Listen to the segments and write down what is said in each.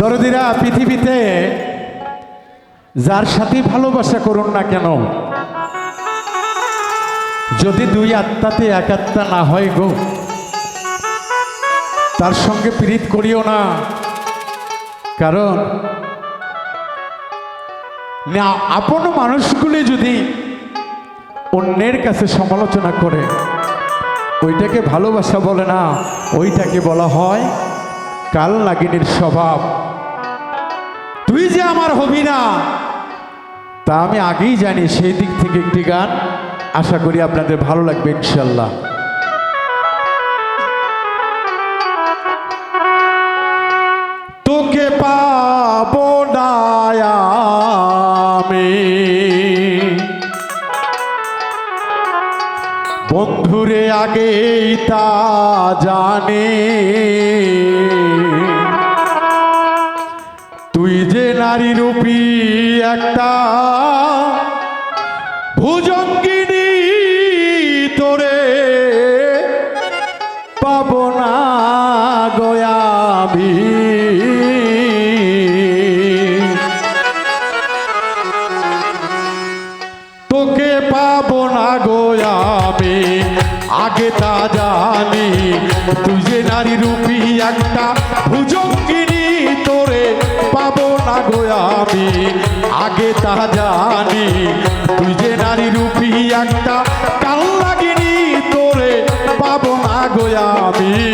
দরদিরা, পৃথিবীতে যার সাথে ভালোবাসা করুন না কেন? যদি দুই আত্মাতে এক আত্মা না হয় গো, তার সঙ্গে পীড়িত করিও না। কারণ, না, আপন মানুষগুলি যদি অন্যের কাছে সমালোচনা করে, ওইটাকে ভালোবাসা বলে না, ওইটাকে বলা হয় কাল নাগিনীর স্বভাব। তুই যে আমার হবি না, তা আমি আগেই জানি সেই দিক থেকে একটি গান। আশা করি আপনাদের ভালো লাগবে ইনশাল্লাহ। তোকে পাবো না বন্ধুরে আগেই তা জানে। নারী রূপী একটা ভুজঙ্গিনী তোরে পাবো না গয়াবি তোকে পাবো না গো আগে তা জানি। তুই যে নারী রূপী একটা ভুজঙ্গিনী তোরে পাবো না গো আমি? আগে তা জানি। তুই যে নারী রূপী একটা কাল লাগিনি তোরে পাবো না গো আমি?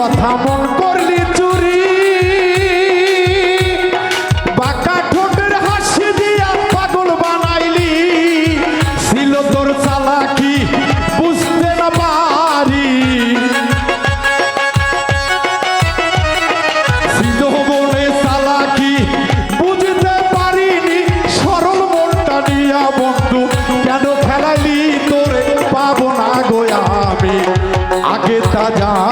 কথা মন করলি চুরি। বাঁকা ঠোঁটের হাসি দিয়া পাগল বানাইলি। ছিল তোর চালাকি, বুঝতে না পারি। ছিল মনে চালাকি, বুঝতে পারিনি। সরল মনটা নিয়া বন্ধু, কেন খেলাইলি তোরে? পাবো না গো আমি। আগে তা জানি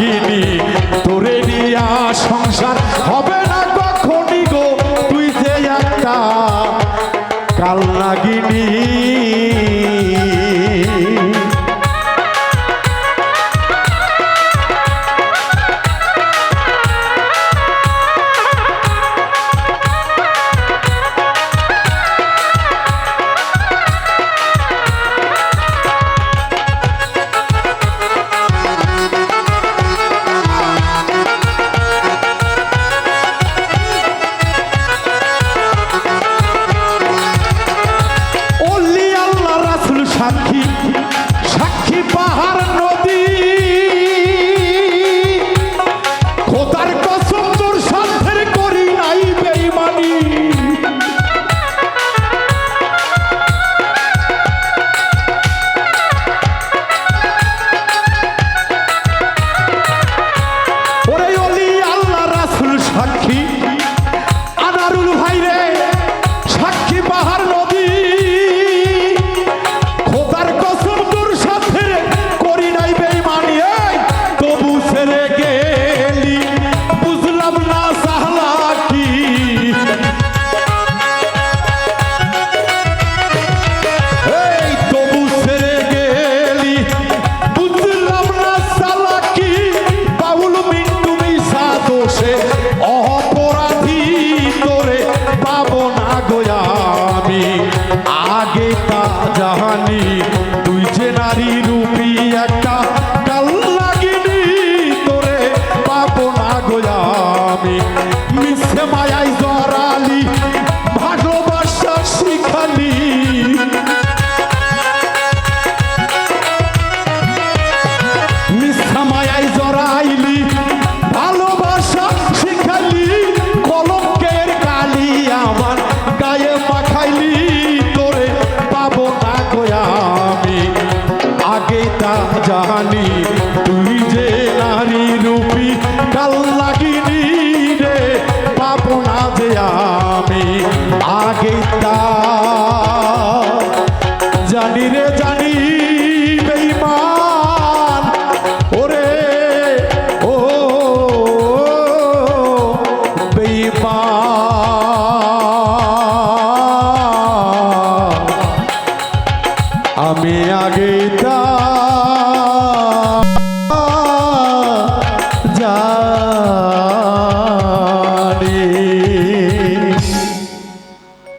কাল mania.